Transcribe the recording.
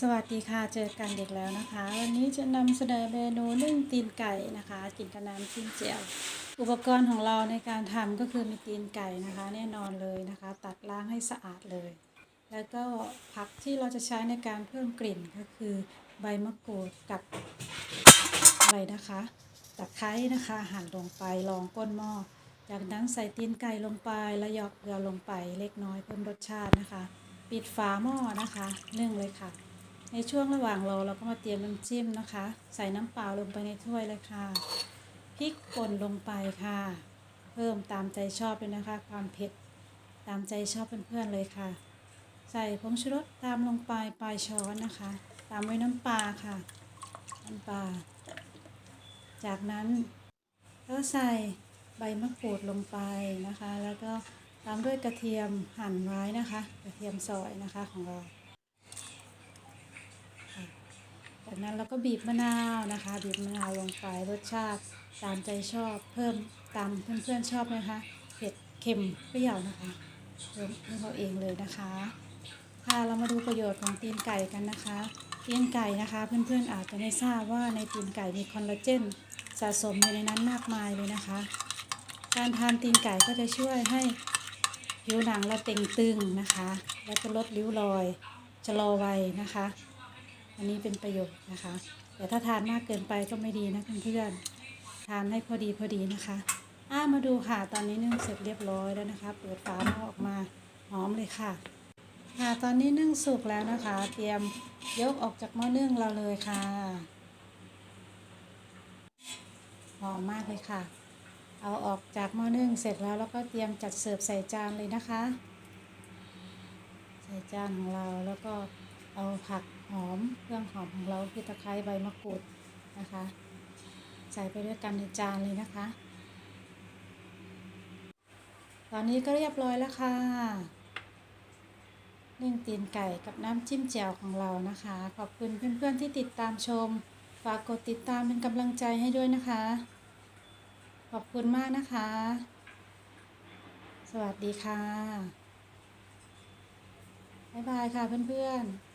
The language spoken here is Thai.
สวัสดีค่ะ เจอกันเด็กแล้วนะคะ วันนี้จะนำเสนอเมนูนึ่งตีนไก่นะคะกินกับน้ำจิ้มเจียว อุปกรณ์ของเราในการทำก็คือมีตีนไก่นะคะ แน่นอนเลยนะคะ ตัดล้างให้สะอาดเลย แล้วก็ผักที่เราจะใช้ในการเพิ่มกลิ่นก็คือ ใบมะกรูดกับอะไรนะคะตะไคร้นะคะหั่นลงไปรองก้นหม้อจากนั้นใส่ตีนไก่ลงไปแล้วหยอกเกลือลงไปเล็กน้อยเพิ่มรสชาตินะคะ ปิดฝาหม้อนะคะนึ่งเลยค่ะ ในช่วงระหว่างรอเราก็มาเตรียมน้ำจิ้มนะคะ ใส่น้ำเปล่าลงไปในถ้วยเลยค่ะพริกป่นลงไปค่ะ เพิ่มตามใจชอบเลยนะคะ ความเผ็ดตามใจชอบเพื่อนๆเลยค่ะ ใส่ผงชูรสตามลงไปปลายช้อนนะคะ ตามด้วยน้ำปลาค่ะน้ำปลาจากนั้นก็ใส่ใบมะกรูดลงไปนะคะ แล้วก็ตามด้วยกระเทียมหั่นไว้นะคะ กระเทียมซอยนะคะของเรา จากนั้นเราก็บีบมะนาวนะคะ บีบมะนาวลงไปรสชาติตามใจชอบเพิ่มตามเพื่อนๆชอบไหมคะเผ็ดเค็มเปรี้ยวนะคะเพิ่มเพิ่มเอาเองเลยนะคะค่ะเรามาดูประโยชน์ของตีนไก่กันนะคะตีนไก่นะคะ เพื่อนๆอาจจะไม่ทราบว่าในตีนไก่มีคอลลาเจนสะสมอยู่ในนั้นมากมายเลยนะคะ การทานตีนไก่ก็จะช่วยให้ผิวหนังเราเต่งตึงนะคะ แล้วก็ลดริ้วรอยชะลอวัยนะคะ อันนี้เป็นประโยชน์นะคะ แต่ถ้าทานมากเกินไปก็ไม่ดีนะเพื่อนๆทานให้พอดีพอดีนะคะอ่ามาดูค่ะ ตอนนี้นึ่งเสร็จเรียบร้อยแล้วนะคะ เปิดฝาหม้อออกมาหอมเลยค่ะ ค่ะตอนนี้นึ่งสุกแล้วนะคะ เตรียมยกออกจากหม้อนึ่งเราเลยค่ะหอมมากเลยค่ะ เอาออกจากหม้อนึ่งเสร็จแล้วแล้วก็เตรียมจัดเสิร์ฟใส่จานเลยนะคะ ใส่จานของเราแล้วก็ ผักหอมเครื่องหอมของเราคือตะไคร้ใบมะกรูดนะคะ ใส่ไปด้วยกันในจานเลยนะคะ ตอนนี้ก็เรียบร้อยแล้วค่ะนึ่งตีนไก่กับน้ำจิ้มแจ่วของเรานะคะ ขอบคุณเพื่อนๆที่ติดตามชม ฝากกดติดตามเป็นกำลังใจให้ด้วยนะคะ ขอบคุณมากนะคะ สวัสดีค่ะ บ๊ายบายค่ะเพื่อนๆ